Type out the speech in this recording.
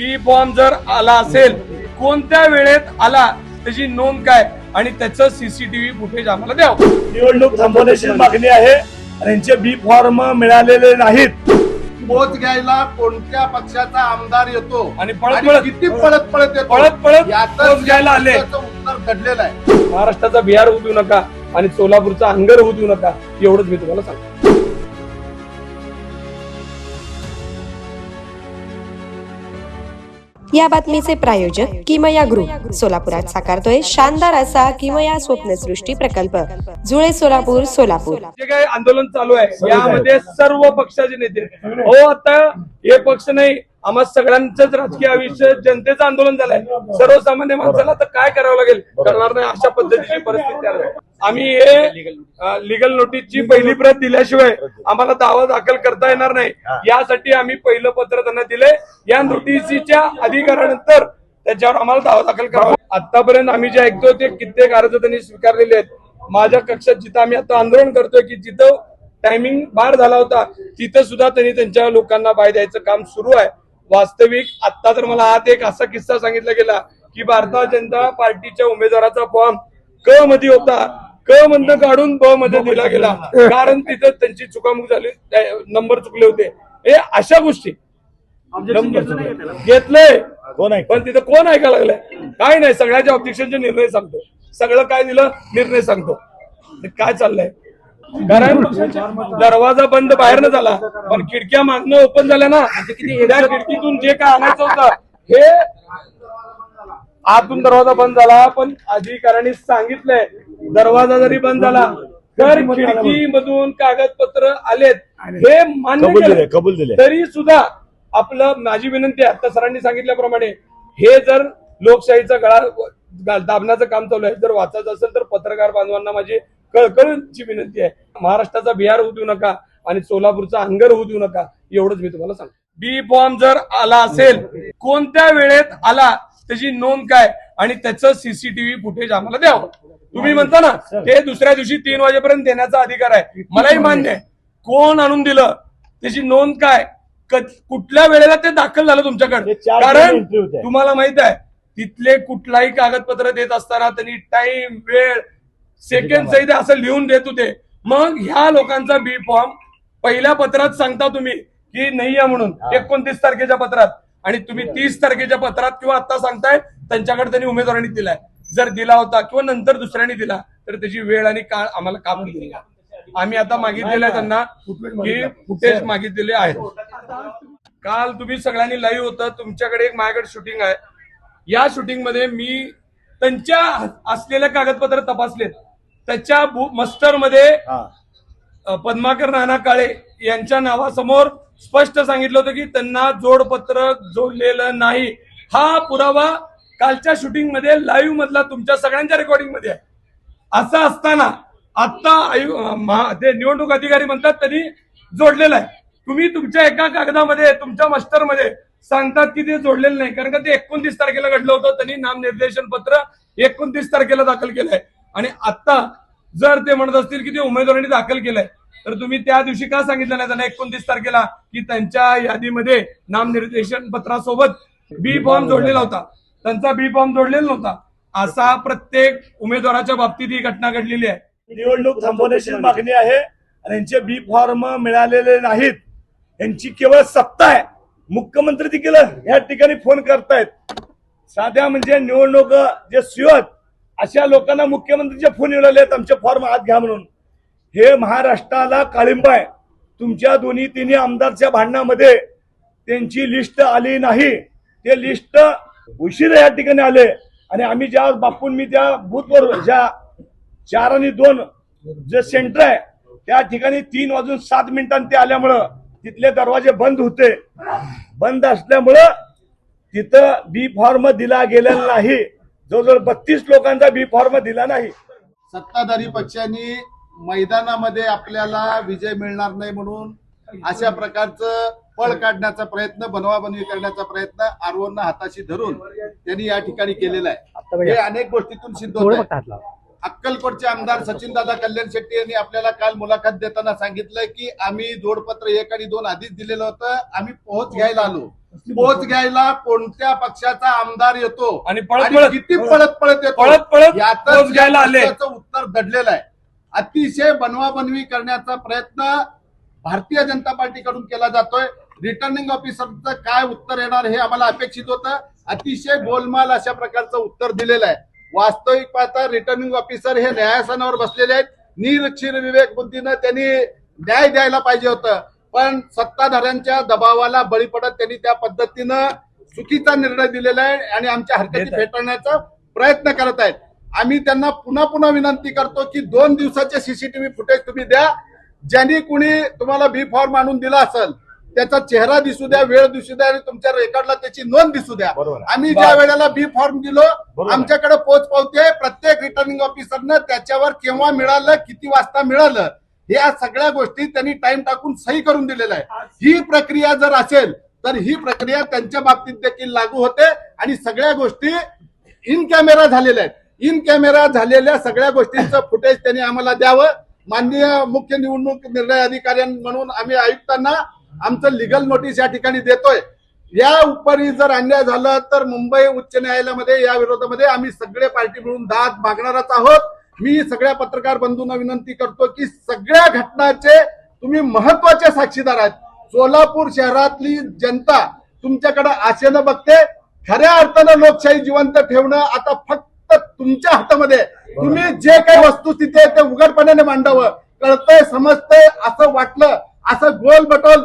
बी form जर आला असेल कोणत्या वेळेत आला त्याची नोंद काय? आणि त्याचं सीसीटीव्ही फुटेज आम्हाला द्यावं. निवडणूक थांबवण्याची मागणी आहे आणि यांचे बी फॉर्म मिळालेले नाहीत. पोच घ्यायला कोणत्या पक्षाचा आमदार येतो? आणि पळत पळत किती पळत पळत येतो? पळत पळत याचं पोच घ्यायला आले. याचं उत्तर घडलेलं आहे. महाराष्ट्राचा बिहार होऊ देऊ नका आणि सोलापूरचा अंगर होऊ देऊ नका एवढंच मी तुम्हाला सांगतो. या बातमीचे प्रायोजक किमया ग्रुप सोलापुरात साकारतोय शानदार असा किमया स्वप्नसृष्टी प्रकल्प. जुळे सोलापूर सोलापूर. जे काही आंदोलन चालू आहे यामध्ये सर्व पक्षाचे नेते. हो आता हे पक्ष नाही आम्हा सगळ्यांचंच राजकीय आयुष्य जनतेचं आंदोलन झालंय. सर्वसामान्य माणसाला तर काय करावं लागेल? करणार नाही अशा पद्धतीची परिस्थिती आहे. आम्ही हे लिगल नोटीसची पहिली प्रत दिल्याशिवाय आम्हाला दावा दाखल करता येणार नाही. यासाठी आम्ही पहिलं पत्र त्यांना दिले. या नोटीसीच्या अधिकारानंतर त्याच्यावर आम्हाला दावा दाखल करावा. आतापर्यंत आम्ही जे ऐकतो ते कित्येक अर्ज त्यांनी स्वीकारलेले आहेत. माझ्या कक्षात जिथं आम्ही आता आंदोलन करतोय की जिथं टायमिंग बार झाला होता तिथं सुद्धा त्यांनी त्यांच्या लोकांना बाय द्यायचं काम सुरू आहे. वास्तविक आता तर मला हात एक असा किस्सा सांगितला गेला की भारतीय जनता पार्टीच्या उमेदवाराचा फॉर्म क मध्ये होता. क मधनं काढून ब मध्ये दिला गेला. कारण तिथं त्यांची चुकामुक झाली नंबर चुकले होते. हे अशा गोष्टी. घेतलंय. कोण पण तिथं कोण ऐकायला लागलंय? काय नाही सगळ्याच्या ऑब्जेक्शनचे निर्णय सांगतो. सगळं काय दिलं? निर्णय सांगतो. काय चाललंय? कारण दरवाजा बंद बाहेर न झाला. पण खिडक्या मागणं ओपन झाल्या ना. त्या खिडकीतून जे काय आणायचं होतं हे आतून दरवाजा बंद झाला. पण अधिकाऱ्यांनी सांगितलंय दरवाजा जरी बंद झाला तर खिडकी मधून कागदपत्र आलेत. हे मान्य कबूल. दिले तरी सुद्धा आपलं माझी विनंती आहे आता सरांनी सांगितल्याप्रमाणे हे जर लोकशाहीचा गळा दाबण्याचं काम चालू आहे. जर वाचायचं असेल तर पत्रकार बांधवांना माझी कळकळीची विनंती आहे. महाराष्ट्राचा बिहार होऊ देऊ नका आणि सोलापूरचा अंगर होऊ देऊ नका एवढंच मी तुम्हाला सांगतो. बी फॉर्म जर आला असेल कोणत्या वेळेत आला त्याची नोंद काय? आणि त्याचं सीसीटीव्ही फुटेज आम्हाला द्यावं. तुम्ही म्हणता ना ते दुसऱ्या दिवशी तीन वाजेपर्यंत देण्याचा अधिकार आहे. मलाही मान्य आहे. कोण आणून दिलं? त्याची नोंद काय? कुठल्या वेळेला ते दाखल झालं तुमच्याकडे? हे कारण. तुम्हाला माहीत आहे तिथले कुठलाही कागदपत्र देत असताना त्यांनी टाइम वेळ सेकंड सहित असं लिहून देत होते. मग ह्या लोकांचा बी फॉर्म पहिल्या पत्रात सांगता तुम्ही की नाही आहे म्हणून. एकोणतीस तारखेच्या पत्रात. आणि तुम्ही तीस तारखेच्या पत्रात किंवा आता सांगताय त्यांच्याकडे त्यांनी उमेदवारांनी दिलाय. जर दिला होता किंवा नंतर दुसऱ्याने दिला तर त्याची वेळ आणि काळ आम्हाला काम दिली आम्ही आता मागितलेलं आहे त्यांना की फुटेज मागितलेले आहेत. काल तुम्ही सगळ्यांनी लाईव्ह होतं. तुमच्याकडे एक माझ्याकडे शूटिंग आहे. या शूटिंगमध्ये मी त्यांच्या असलेल्या कागदपत्र तपासलेत. त्याच्या मस्टरमध्ये अ, पद्माकर नाना काळे यांच्या नावासमोर स्पष्ट सांगितलं होतं की त्यांना जोडपत्र जोडलेलं नाही. हा पुरावा कालच्या शूटिंगमध्ये लाईव्ह मधला तुमच्या सगळ्यांच्या रेकॉर्डिंगमध्ये आहे. असं असताना आता ते निवडणूक अधिकारी म्हणतात त्यांनी जोडलेलं आहे. तुम्ही तुमच्या एका कागदामध्ये तुमच्या मास्टरमध्ये सांगतात की ते जोडलेलं नाही. कारण का ते एकोणतीस तारखेला घडलं होतं. त्यांनी नामनिर्देशन पत्र एकोणतीस तारखेला दाखल केलंय. आणि आता जर ते म्हणत असतील की ते उमेदवारांनी दाखल केलंय तर तुम्ही त्या दिवशी का सांगितलं नाही त्यांना एकोणतीस तारखेला? की त्यांच्या यादीमध्ये नामनिर्देशन पत्रासोबत बी फॉर्म जोडलेला होता. त्यांचा बी फॉर्म जोडलेला नव्हता. असा प्रत्येक उमेदवाराच्या बाबतीत ही घटना घडलेली आहे. निवडणूक थांबवण्याची मागणी आहे आणि यांचे बी फॉर्म मिळालेले नाहीत. यांची केवळ सत्ता आहे. मुख्यमंत्री देखील या ठिकाणी फोन करतायत. साध्या म्हणजे निवडणूक जे सुयत अशा लोकांना मुख्यमंत्रीचे फोन येऊ लागले आमचे फॉर्म हात घ्या म्हणून. हे महाराष्ट्राला काळिंबा आहे. तुमच्या दोन्ही तिन्ही आमदारच्या भांडणामध्ये त्यांची लिस्ट आली नाही. ते लिस्ट उशीर या ठिकाणी आले. आणि आम्ही ज्या बापून मी त्या बूथवर ज्या चार आणि दोन जे सेंटर आहे त्या ठिकाणी तीन वाजून सात मिनिटांनी ते आल्यामुळं तिथले दरवाजे बंद होते. बंद असल्यामुळं तिथं बी फॉर्म दिला गेलेला नाही. जवळजवळ बत्तीस लोकांचा बी फॉर्म दिला नाही. सत्ताधारी पक्षांनी मैदानामध्ये आपल्याला विजय मिळणार नाही म्हणून अशा प्रकारचं पळ काढण्याचा प्रयत्न बनवाबनवी करण्याचा प्रयत्न आरवणना हाताशी धरून त्यांनी या ठिकाणी केलेला आहे. हे अनेक गोष्टीतून सिद्ध होत अक्कलकोटचे आमदार सचिन दादा कल्याण शेट्टी यांनी आपल्याला काल मुलाखत देताना सांगितलंय की आम्ही जोडपत्र एक आणि दोन आधीच दिलेलं होतं. आम्ही पोहोच घ्यायला आलो. पोच घ्यायला कोणत्या पक्षाचा आमदार येतो? आणि किती पळत पळत येतो? पळत पळत यातच घ्यायला आले. उत्तर दडलेलं आहे. अतिशय बनवाबनवी करण्याचा प्रयत्न भारतीय जनता पार्टीकडून केला जातोय. रिटर्निंग ऑफिसरचं काय उत्तर येणार हे आम्हाला अपेक्षित होतं. अतिशय गोलमाल अशा प्रकारचं उत्तर दिलेलं आहे. वास्तविक पाहता रिटर्निंग ऑफिसर हे न्यायासनावर बसलेले आहेत. निरक्षीर विवेक बुद्धीनं त्यांनी न्याय द्यायला पाहिजे होतं. पण सत्ताधाऱ्यांच्या दबावाला बळी पडत त्यांनी त्या पद्धतीनं चुकीचा निर्णय दिलेला आहे आणि आमच्या हरकती. फेटाळण्याचा प्रयत्न करत आहेत. आम्ही त्यांना पुन्हा पुन्हा विनंती करतो की दोन दिवसाचे सीसीटीव्ही फुटेज तुम्ही द्या. ज्यांनी कुणी तुम्हाला बी फॉर्म आणून दिला असेल त्याचा चेहरा दिसू द्या वेळ दिसू द्या आणि तुमच्या रेकॉर्डला त्याची नोंद दिसू द्या. आम्ही ज्या वेळेला बी फॉर्म दिलो. आमच्याकडे पोच पावते प्रत्येक रिटर्निंग ऑफिसरनं त्याच्यावर केव्हा मिळालं किती वाजता मिळालं या सगळ्या गोष्टी त्यांनी टाइम टाकून सही करून दिलेलं आहे ही प्रक्रिया जर असेल तर ही प्रक्रिया त्यांच्या बाबतीत देखील लागू होते आणि सगळ्या गोष्टी इन कॅमेरा झालेल्या आहेत. इन कॅमेरा झालेल्या सगळ्या गोष्टींचं फुटेज त्यांनी आम्हाला द्यावं. माननीय मुख्य निवडणूक निर्णय अधिकारी म्हणून आम्ही आयुक्तांना आमचं लिगल नोटीस या ठिकाणी देतोय. या उपरी जर अन्याय झाला तर मुंबई उच्च न्यायालयामध्ये या विरोधामध्ये आम्ही सगळे पार्टी मिळून दाद मागणारच आहोत. मी सगळ्या पत्रकार बंधूंना विनंती करतो की सगळ्या घटनाचे तुम्ही महत्त्वाचे साक्षीदार आहेत. सोलापूर शहरातली जनता तुमच्याकडे आशेनं बघते खऱ्या अर्थानं लोकशाही जिवंत ठेवणं आता फक्त तुमच्या हातामध्ये. तुम्ही जे काही वस्तुस्थिती आहे ते उघडपणाने मांडावं. कळतंय समजतंय असं वाटलं असं गोल बटोल